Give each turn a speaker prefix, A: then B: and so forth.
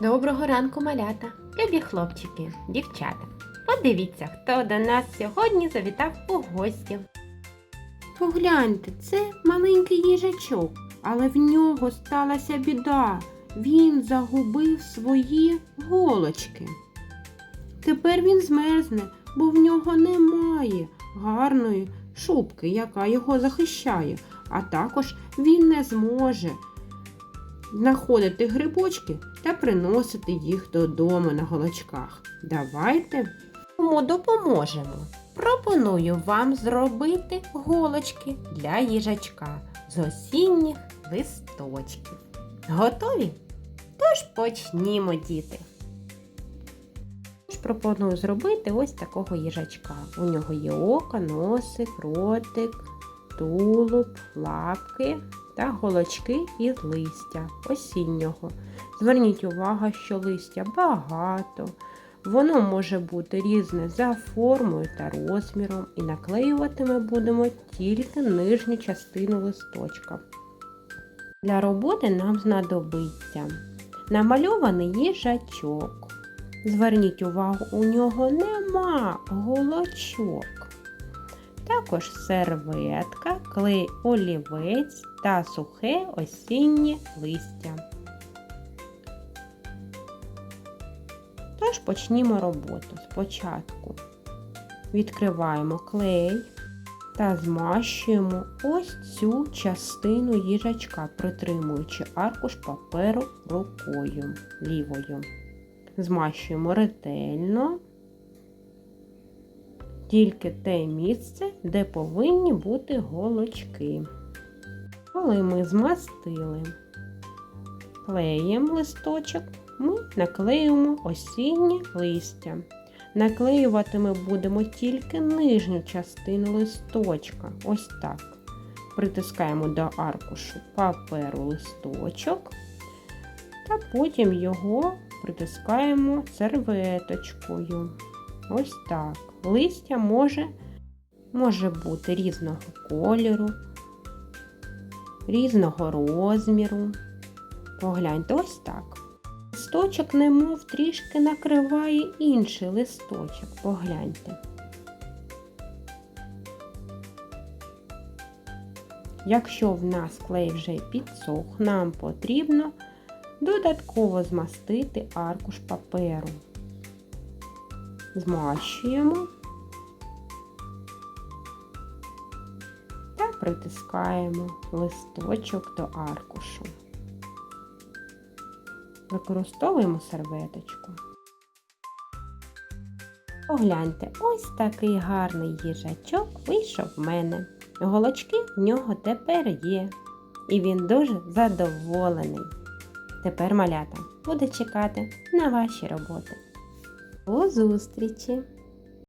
A: Доброго ранку, малята, любі хлопчики, дівчата. Подивіться, хто до нас сьогодні завітав у гості. Погляньте, це маленький їжачок, але в нього сталася біда. Він загубив свої голочки. Тепер він змерзне, бо в нього немає гарної шубки, яка його захищає, а також він не зможе знаходити грибочки та приносити їх додому на голочках. Давайте йому допоможемо. Пропоную вам зробити голочки для їжачка з осінніх листочків. Готові? Тож почнімо, діти. Пропоную зробити ось такого їжачка. У нього є око, носик, ротик, тулуб, лапки та голочки із листя осіннього. Зверніть увагу, що листя багато. Воно може бути різне за формою та розміром, і наклеювати ми будемо тільки нижню частину листочка. Для роботи нам знадобиться намальований їжачок. Зверніть увагу, у нього нема голочок. Також серветка, клей олівець та сухе осіннє листя. Тож почнімо роботу. Спочатку відкриваємо клей та змащуємо ось цю частину їжачка, притримуючи аркуш паперу рукою лівою. Змащуємо ретельно тільки те місце, де повинні бути голочки. Коли ми змастили клеєм листочок, ми наклеюємо осіннє листя. Наклеювати ми будемо тільки нижню частину листочка. Ось так. Притискаємо до аркушу паперу листочок, та потім його притискаємо серветочкою. Ось так. Листя може, може бути різного кольору, різного розміру. Погляньте, ось так. Листочок, немов трішки накриває інший листочок. Погляньте. Якщо в нас клей вже підсох, нам потрібно додатково змастити аркуш паперу. Змащуємо притискаємо листочок до аркушу. Використовуємо серветочку. Погляньте, ось такий гарний їжачок вийшов в мене. Голочки в нього тепер є. І він дуже задоволений. Тепер малята буде чекати на ваші роботи. До зустрічі!